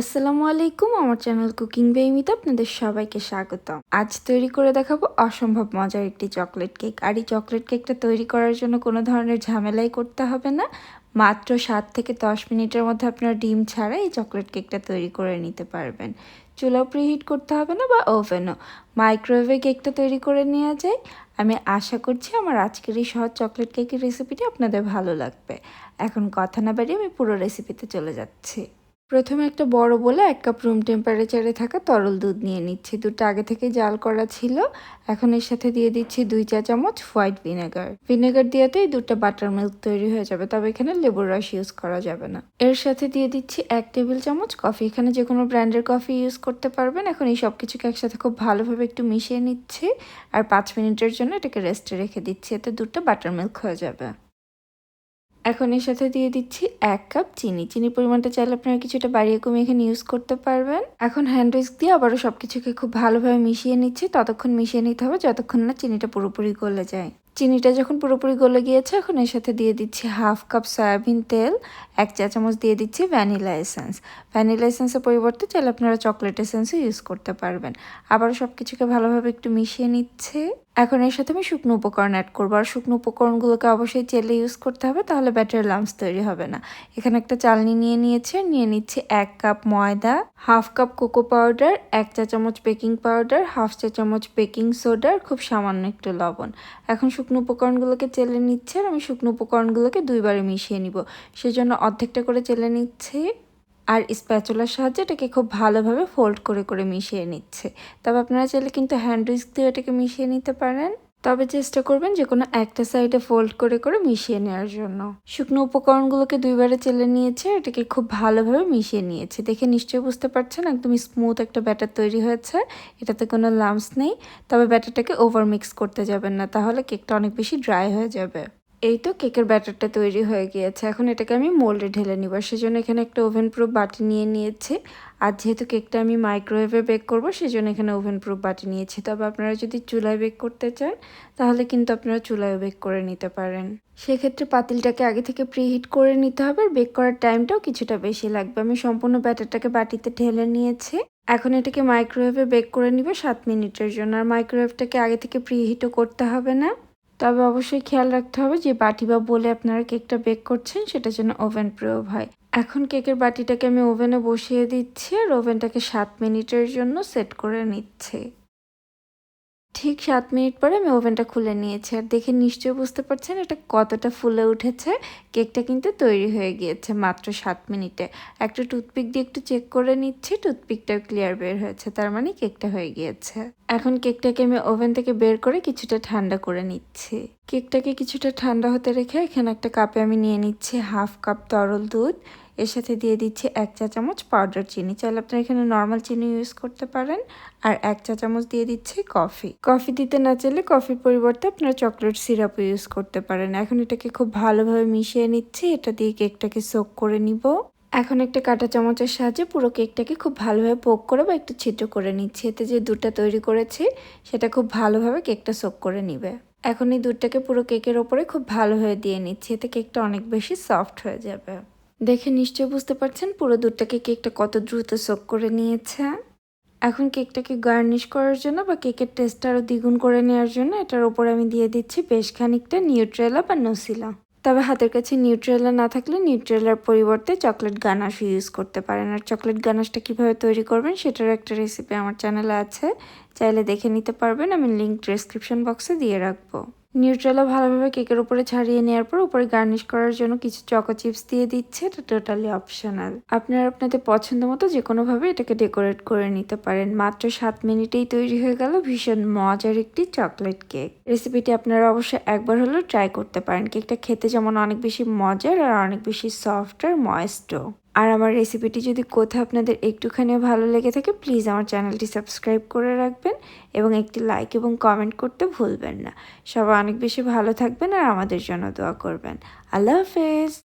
আসসালামু আলাইকুম, আমার চ্যানেল কুকিং বেমিতে আপনাদের সবাইকে স্বাগতম। আজ তৈরি করে দেখাবো অসম্ভব মজার একটি চকলেট কেক। আর এই চকলেট কেকটা তৈরি করার জন্য কোনো ধরনের ঝামেলাই করতে হবে না। মাত্র সাত থেকে দশ মিনিটের মধ্যে আপনার ডিম ছাড়া এই চকলেট কেকটা তৈরি করে নিতে পারবেন। চুলাও প্রিহিট করতে হবে না বা ওভেনও। মাইক্রোওয়েভে কেকটা তৈরি করে নেওয়া যায়। আমি আশা করছি আমার আজকের এই সহজ চকলেট কেকের রেসিপিটি আপনাদের ভালো লাগবে। এখন কথা না বাড়িয়ে আমি পুরো রেসিপিতে চলে যাচ্ছি। প্রথমে একটা বড় বলে এক কাপ রুম টেম্পারেচারে থাকা তরল দুধ নিয়ে নিচ্ছি। দুধটা আগে থেকে জাল করা ছিল। এখন এর সাথে দিয়ে দিচ্ছি দুই চা চামচ হোয়াইট ভিনেগার ভিনেগার দিয়েতেই দুধটা বাটার মিল্ক তৈরি হয়ে যাবে, তবে এখানে লেবুর রস ইউজ করা যাবে না। এর সাথে দিয়ে দিচ্ছি এক টেবিল চামচ কফি এখানে যে কোনো ব্র্যান্ডের কফি ইউজ করতে পারবেন। এখন এই সব কিছুকে একসাথে খুব ভালোভাবে একটু মিশিয়ে নিচ্ছি। আর পাঁচ মিনিটের জন্য এটাকে রেস্টে রেখে দিচ্ছি। এতে দুধটা বাটার মিল্ক হয়ে যাবে। এখন এর সাথে দিয়ে দিচ্ছি এক কাপ চিনি। চিনির পরিমাণটা চাইলে আপনারা কিছুটা বাড়িয়ে কমিয়ে এখানে ইউজ করতে পারবেন। এখন হ্যান্ড উইস্ক দিয়ে আবারও সব কিছুকে খুব ভালোভাবে মিশিয়ে নিচ্ছি। ততক্ষণ মিশিয়ে নিতে হবে যতক্ষণ না চিনিটা পুরোপুরি গলে যায়। চিনিটা যখন পুরোপুরি গলে গিয়েছে, এখন এর সাথে দিয়ে দিচ্ছি হাফ কাপ সয়াবিন তেল, এক চা চামচ দিয়ে দিচ্ছি ভ্যানিলা এসেন্স ভ্যানিলা এসেন্সের পরিবর্তে চাইলে আপনারা চকলেট এসেন্সও ইউজ করতে পারবেন। আবারও সব কিছুকে ভালোভাবে একটু মিশিয়ে নিচ্ছে। এখন এর সাথে আমি শুকনো উপকরণ অ্যাড করব। আর শুকনো উপকরণগুলোকে অবশ্যই চেলে ইউজ করতে হবে, তাহলে ব্যাটার লাম্পস তৈরি হবে না। এখানে একটা চালনি নিয়ে নিয়েছে, নিয়ে নিচ্ছে এক কাপ ময়দা হাফ কাপ কোকো পাউডার এক চা চামচ বেকিং পাউডার হাফ চা চামচ বেকিং সোডা খুব সামান্য একটু লবণ। এখন শুকনো উপকরণগুলোকে চেলে নিচ্ছে, আর আমি শুকনো উপকরণগুলোকে দুইবারে মিশিয়ে নিব। সেজন্য অর্ধেকটা করে চেলে নিচ্ছি। আর স্প্যাচুলার সাহায্যে এটাকে খুব ভালোভাবে ফোল্ড করে করে মিশিয়ে নিচ্ছে। তবে আপনারা চাইলে কিন্তু হ্যান্ড উইস্ক দিয়ে এটাকে মিশিয়ে নিতে পারেন। তবে চেষ্টা করবেন যে কোনো একটা সাইডে ফোল্ড করে করে মিশিয়ে নেওয়ার জন্য। শুকনো উপকরণগুলোকে দুইবারে চেলে নিয়েছে, এটাকে খুব ভালোভাবে মিশিয়ে নিয়েছে। দেখে নিশ্চয়ই বুঝতে পারছেন একদম স্মুথ একটা ব্যাটার তৈরি হয়েছে। এটাতে কোনো লাম্পস নেই। তবে ব্যাটারটাকে ওভার মিক্স করতে যাবেন না, তাহলে কেকটা অনেক বেশি ড্রাই হয়ে যাবে। এই তো কেকের ব্যাটারটা তৈরি হয়ে গিয়েছে। এখন এটাকে আমি মোল্ডে ঢেলে নিব। সেজন্য এখানে একটা ওভেন প্রুফ বাটি নিয়ে নিয়েছি। আর যেহেতু কেকটা আমি মাইক্রোওয়েভে বেক করব, সেজন্য এখানে ওভেন প্রুফ বাটি নিয়েছি। তবে আপনারা যদি চুলায় বেক করতে চান, তাহলে কিন্তু আপনারা চুলায় বেক করে নিতে পারেন। সেক্ষেত্রে পাতিলটাকে আগে থেকে প্রিহিট করে নিতে হবে। আর বেক করার টাইমটাও কিছুটা বেশি লাগবে। আমি সম্পূর্ণ ব্যাটারটাকে বাটিতে ঢেলে নিয়েছি। এখন এটাকে মাইক্রোওয়েভে বেক করে নিব সাত মিনিটের জন্য। আর মাইক্রোওয়েভটাকে আগে থেকে প্রিহিটও করতে হবে না। তবে অবশ্যই খেয়াল রাখতে হবে যে বাটি বা বলে আপনারা কেকটা বেক করছেন, সেটা যেন ওভেন প্রয়োগ হয়। এখন কেকের বাটিটাকে আমি ওভেনে বসিয়ে দিচ্ছি আর ওভেনটাকে সাত মিনিটের জন্য সেট করে নিচ্ছে। ঠিক সাত মিনিট পরে আমি ওভেনটা খুলে নিয়েছি। আর দেখে নিশ্চয়ই বুঝতে পারছেন এটা কতটা ফুলে উঠেছে। কেকটা কিন্তু তৈরি হয়ে গিয়েছে মাত্র সাত মিনিটে। একটা টুথপিক দিয়ে একটু চেক করে নিচ্ছি, টুথপিকটাও ক্লিয়ার বের হয়েছে। তার মানে কেকটা হয়ে গিয়েছে। এখন কেকটাকে আমি ওভেন থেকে বের করে কিছুটা ঠান্ডা করে নিচ্ছি। কেকটাকে কিছুটা ঠান্ডা হতে রেখে এখানে একটা কাপে আমি নিয়ে নিচ্ছি হাফ কাপ তরল দুধ। এর সাথে দিয়ে দিচ্ছি এক চা চামচ পাউডার চিনি। চাইলে আপনারা এখানে নর্মাল চিনি ইউজ করতে পারেন। আর এক চা চামচ দিয়ে দিচ্ছি কফি কফি দিতে না চাইলে কফির পরিবর্তে আপনারা চকলেট সিরাপ ইউজ করতে পারেন। এখন এটাকে খুব ভালোভাবে মিশিয়ে নিচ্ছি। এটা দিয়ে কেকটাকে সোক করে নিব। এখন একটা কাঁটা চামচের সাহায্যে পুরো কেকটাকে খুব ভালোভাবে পোক করে বা একটু ছিদ্র করে নিচ্ছি। এতে যে দুধটা তৈরি করেছি, সেটা খুব ভালোভাবে কেকটা সোক করে নিবে। এখন এই দুধটাকে পুরো কেকের ওপরে খুব ভালোভাবে দিয়ে নিচ্ছি। এতে কেকটা অনেক বেশি সফট হয়ে যাবে। দেখে নিশ্চয়ই বুঝতে পারছেন পুরো দুধটাকে কেকটা কত দ্রুত সোক করে নিয়েছে। এখন কেকটাকে গার্নিশ করার জন্য বা কেকের টেস্ট আরও দ্বিগুণ করে নেওয়ার জন্য এটার ওপরে আমি দিয়ে দিচ্ছি বেশ খানিকটা নিউট্রেলা বা নসিলা। তবে হাতের কাছে নিউট্রেলা না থাকলে নিউট্রেলার পরিবর্তে চকলেট গানাশ ইউজ করতে পারেন। আর চকলেট গানাশটা কীভাবে তৈরি করবেন সেটারও একটা রেসিপি আমার চ্যানেলে আছে, চাইলে দেখে নিতে পারবেন। আমি লিঙ্ক ডিসক্রিপশন বক্সে দিয়ে রাখব। নিউট্রেলা ভালোভাবে কেকের উপরে ছাড়িয়ে নেওয়ার পর উপরে গার্নিশ করার জন্য কিছু চকো চিপস দিয়ে দিচ্ছে। এটা টোটালি অপশনাল। আপনারা আপনাদের পছন্দ মতো যে কোনোভাবে এটাকে ডেকোরেট করে নিতে পারেন। মাত্র সাত মিনিটেই তৈরি হয়ে গেল ভীষণ মজার একটি চকলেট কেক। রেসিপিটি আপনারা অবশ্যই একবার হলেও ট্রাই করতে পারেন। কেকটা খেতে যেমন অনেক বেশি মজার আর অনেক বেশি সফট আর ময়েস্টও। আর আমার রেসিপিটি যদি কোথাও আপনাদের একটুখানি ভালো লেগে থাকে প্লিজ আমার চ্যানেলটি সাবস্ক্রাইব করে রাখবেন এবং একটি লাইক এবং কমেন্ট করতে ভুলবেন না। সবাই অনেক বেশি ভালো থাকবেন আর আমাদের জন্য দোয়া করবেন। আল্লাহ হাফেজ।